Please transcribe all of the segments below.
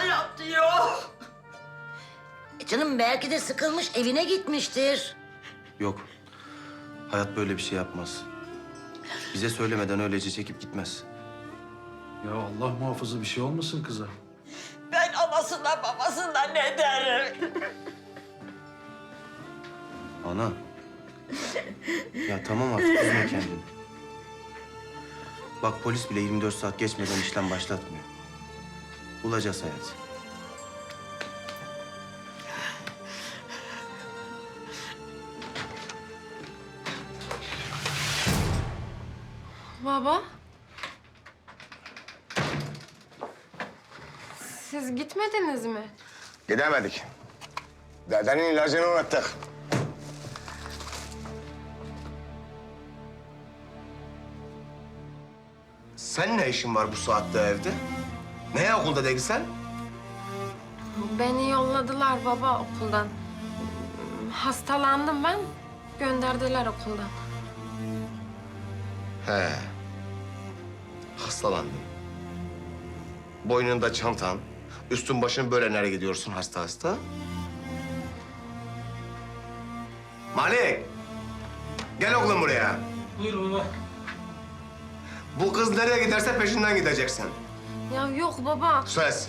sana yaptı yok. E canım belki de sıkılmış evine gitmiştir. Yok. Hayat böyle bir şey yapmaz. Bize söylemeden öylece çekip gitmez. Ya Allah muhafızı bir şey olmasın kıza. Ben anasından babasından ne derim? Ana. Ya tamam artık üzme kendini. Bak polis bile 24 saat geçmeden işlem başlatmıyor. Bulacağız hayat. Baba. Siz gitmediniz mi? Gidemedik. Dedenin ilacını unuttuk. Sen ne işin var bu saatte evde? Neye okulda değil sen? Beni yolladılar baba okuldan. Hastalandım ben. Gönderdiler okuldan. He. Hastalandın. Boynunda çantan, üstün başın böyle nereye gidiyorsun hasta hasta? Malik! Gel oğlum buraya. Buyur baba. Bu kız nereye giderse peşinden gideceksin. Ya yok baba. Söz.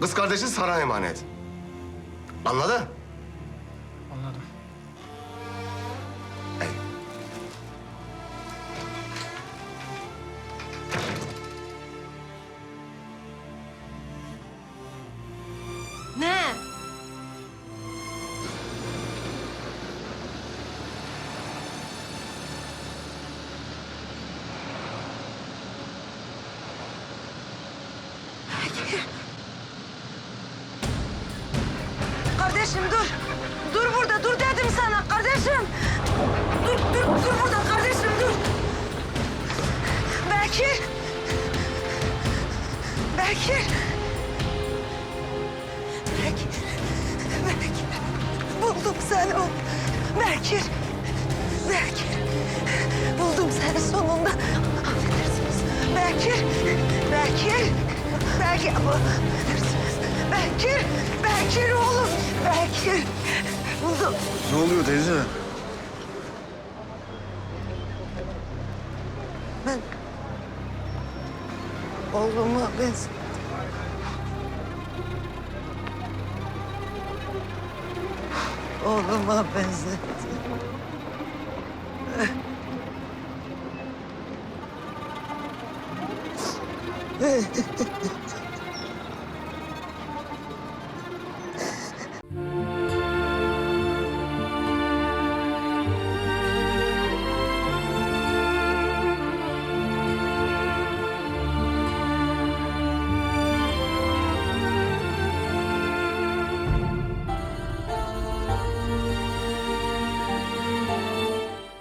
Kız kardeşin sana emanet. Anladın? Anladım. Hey. Ne? Kardeşim dur. Dur burada dur dedim sana kardeşim. Dur dur dur burada kardeşim dur. Bekir. Bekir. Bekir. Bekir. Buldum seni o. Bekir. Bekir. Buldum seni sonunda. Affedersiniz. Bekir. Bekir. Bekir. Bekir. Bekir oğlum. Bekir. Buldum. Ne oluyor teyze? Ben oğluma benz... Oğluma benzetti.